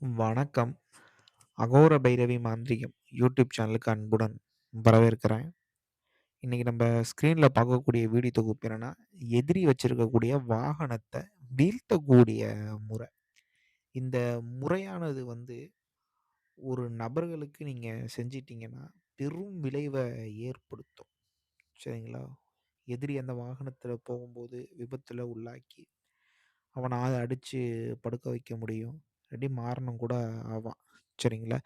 வணக்கம். அகோர பைரவி மாந்திரிகம் யூடியூப் சேனலுக்கு அன்புடன் வரவேற்கிறேன். இன்னைக்கு நம்ம ஸ்க்ரீனில் பார்க்கக்கூடிய வீடியோ தொகுப்பு என்னென்னா எதிரி வச்சிருக்கக்கூடிய வாகனத்தை வீழ்த்தக்கூடிய முறை. இந்த முறையானது வந்து ஒரு நபர்களுக்கு நீங்கள் செஞ்சிட்டிங்கன்னா பெரும் விளைவை ஏற்படுத்தும். சரிங்களா? எதிரி அந்த வாகனத்தில் போகும்போது விபத்தில் உள்ளாக்கி, அவனை அதை அடித்து படுக்க வைக்க முடியும். இல்லாட்டி மாறணும் கூட ஆவான். சரிங்களா?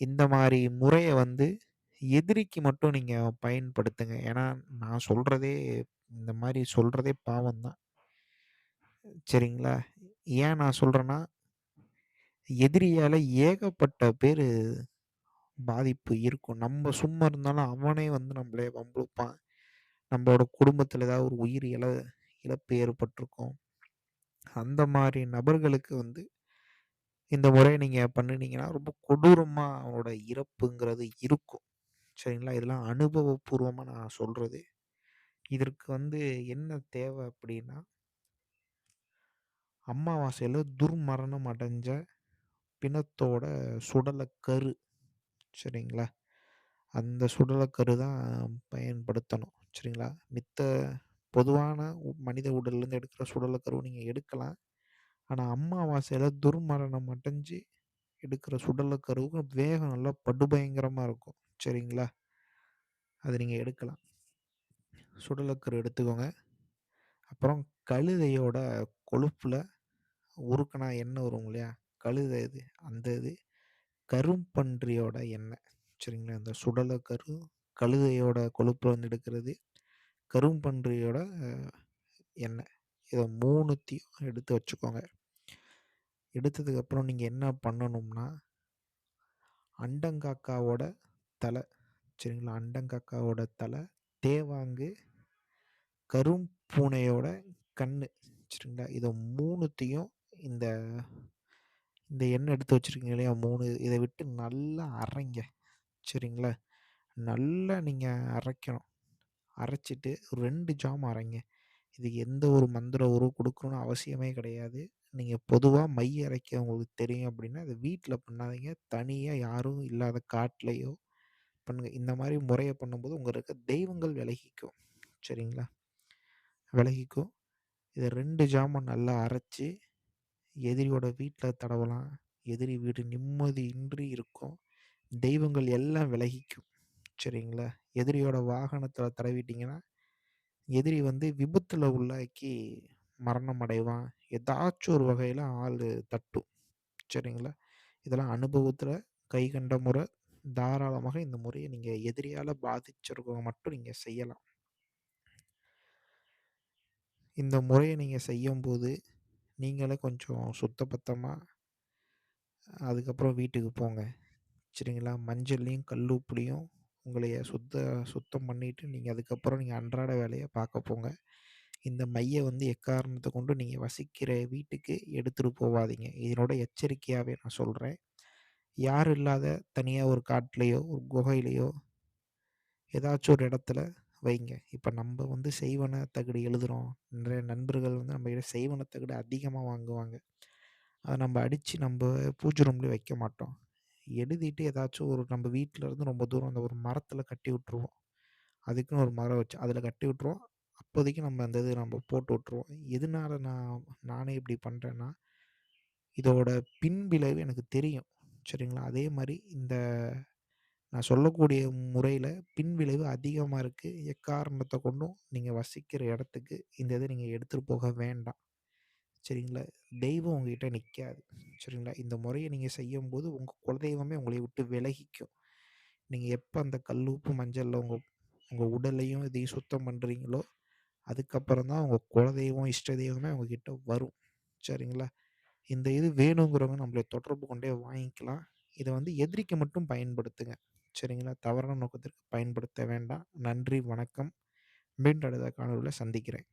இந்த மாதிரி முறையை வந்து எதிரிக்கு மட்டும் நீங்கள் பயன்படுத்துங்க. ஏன்னா, நான் சொல்கிறதே இந்த மாதிரி சொல்கிறதே பாவம் தான். சரிங்களா? ஏன் நான் சொல்கிறேன்னா எதிரியால் ஏகப்பட்ட பேர் பாதிப்பு இருக்கும். நம்ம சும்மா இருந்தாலும் அவனே வந்து நம்மளே வம்பிழுப்பான். நம்மளோட குடும்பத்தில் ஏதாவது ஒரு உயிர் இழ இழப்பு ஏற்பட்டிருக்கும் அந்த மாதிரி நபர்களுக்கு வந்து இந்த முறையை நீங்கள் பண்ணுனீங்கன்னா, ரொம்ப கொடூரமா அவனோட இறப்புங்கிறது இருக்கும். சரிங்களா? இதெல்லாம் அனுபவப்பூர்வமா நான் சொல்றது. இதற்கு வந்து என்ன தேவை அப்படின்னா அமாவாசையில துர்மரணம் அடைஞ்ச பிணத்தோட சுடலக்கரு. சரிங்களா? அந்த சுடலக்கரு தான் பயன்படுத்தணும். சரிங்களா? மித்த பொதுவான மனித உடல்லருந்து எடுக்கிற சுடலக்கருவ நீங்க எடுக்கலாம். ஆனால் அம்மாவாசையில் துர்மரணம் அடைஞ்சு எடுக்கிற சுடலக்கருவுக்கு வேகம் நல்லா படுபயங்கரமாக இருக்கும். சரிங்களா? அது நீங்கள் எடுக்கலாம். சுடலக்கரு எடுத்துக்கோங்க. அப்புறம் கழுதையோட கொழுப்பில் உருக்குனா எண்ணெய் வரும் இல்லையா? கழுதை இது. அந்த இது. கரும்பன்றியோட எண்ணெய். சரிங்களா? இந்த சுடலக்கரு, கழுதையோட கொழுப்பில் வந்து எடுக்கிறது, கரும்பன்றியோட எண்ணெய். இதை மூணுத்தையும் எடுத்து வச்சுக்கோங்க. எடுத்ததுக்கப்புறம் நீங்கள் என்ன பண்ணணும்னா அண்டங்காக்காவோட தலை சரிங்களா? அண்டங்காக்காவோட தலை தேவாங்கு, கரும்பூனையோட கண் சரிங்களா? இதை மூணுத்தையும் இந்த இந்த எண்ணெய் எடுத்து வச்சிருக்கீங்க இல்லையா? மூணு இதை விட்டு நல்லா அரைங்க. சரிங்களா? நல்லா நீங்கள் அரைக்கணும். அரைச்சிட்டு ரெண்டு ஜாம் அரைங்க. இதுக்கு எந்த ஒரு மந்திர உருவம் கொடுக்கணும்னு அவசியமே கிடையாது. நீங்க பொதுவாக மை அரைக்க உங்களுக்கு தெரியும் அப்படின்னா அது வீட்ல பண்ணாதீங்க. தனியா யாரும் இல்லாத காட்லயோ பண்ணுங்க. இந்த மாரி முறைய பண்ணும்போது உங்க இருக்க தெய்வங்கள் விலகிக்கும். சரிங்களா? விலகிக்கும். இத 2 ஜாமான் நல்லா அரைச்சு, எதிரியோட வீட்ல தடவலாம். எதிரி வீடு நிம்மதியின்றி இருக்கும். தெய்வங்கள் எல்லாம் விலகிக்கும். சரிங்களா? எதிரியோட வாகனத்தில தடவிட்டீங்கன்னா, எதிரி வந்து விபத்துல உள்ளாக்கி மரணம் அடைவான். ஏதாச்சும் ஒரு வகையில ஆள் தட்டும். சரிங்களா? இதெல்லாம் அனுபவத்தில் கை கண்ட முறை. தாராளமாக இந்த முறையை நீங்க எதிரியால பாதிச்சிருக்கவங்க மட்டும் நீங்க செய்யலாம். இந்த முறையை நீங்க செய்யும்போது, நீங்களே கொஞ்சம் சுத்த பத்தமா அதுக்கப்புறம் வீட்டுக்கு போங்க. சரிங்களா? மஞ்சள்லயும், கல் உங்களைய சுத்த சுத்தம் பண்ணிட்டு, நீங்கள் அதுக்கப்புறம் நீங்கள் அன்றாட வேலையை பார்க்க போங்க. இந்த மையை வந்து எக்காரணத்தை கொண்டு நீங்கள் வசிக்கிற வீட்டுக்கு எடுத்துட்டு போவாதீங்க. இதனோட எச்சரிக்கையாகவே நான் சொல்கிறேன் யார் இல்லாத தனியாக ஒரு காட்டிலையோ ஒரு குகையிலையோ ஏதாச்சும் ஒரு இடத்துல வைங்க. இப்போ நம்ம வந்து செய்வன தகடு எழுதுகிறோம் நிறைய நண்பர்கள் வந்து நம்மகிட்ட செய்வன தகடு அதிகமாக வாங்குவாங்க. அதை நம்ம அடித்து நம்ம பூஜை ரூம்லேயே வைக்க மாட்டோம். எழுதிட்டு ஏதாச்சும் ஒரு நம்ம வீட்டிலேருந்து இருந்து ரொம்ப தூரம் அந்த ஒரு மரத்தில் கட்டி விட்ருவோம் அதுக்குன்னு ஒரு மரம் வச்சு அதில் கட்டி விட்ருவோம் அப்போதைக்கு நம்ம அந்த இது நம்ம போட்டு விட்ருவோம் எதனால நான் நானே இப்படி பண்ணுறேன்னா இதோட பின்விளைவு எனக்கு தெரியும். சரிங்களா? அதே மாதிரி இந்த நான் சொல்லக்கூடிய முறையில் பின்விளைவு அதிகமாக இருக்குது எக்காரணத்தை கொண்டும் நீங்கள் வசிக்கிற இடத்துக்கு இந்த இதை நீங்கள் எடுத்துகிட்டு போக வேண்டாம். சரிங்களா? தெய்வம் உங்ககிட்ட நிற்காது சரிங்களா? இந்த முறையை நீங்கள் செய்யும்போது உங்கள் குலதெய்வமே உங்களை விட்டு விலகிக்கும். நீங்கள் எப்போ அந்த கல், உப்பு, மஞ்சளில் உங்கள் உங்கள் உடலையும் இதையும் சுத்தம் பண்ணுறீங்களோ அதுக்கப்புறம் தான் உங்கள் குலதெய்வம், இஷ்ட தெய்வமே உங்ககிட்ட வரும். சரிங்களா? இந்த இது வேணுங்கிறவங்க நம்மள தொடர்பு கொண்டே வாங்கிக்கலாம். இதை வந்து எதிரிக்கு மட்டும் பயன்படுத்துங்க. சரிங்களா? தவறான நோக்கத்திற்கு பயன்படுத்த வேண்டாம். நன்றி, வணக்கம். மீண்டும் அடுத்த காணொலியில் சந்திக்கிறேன்.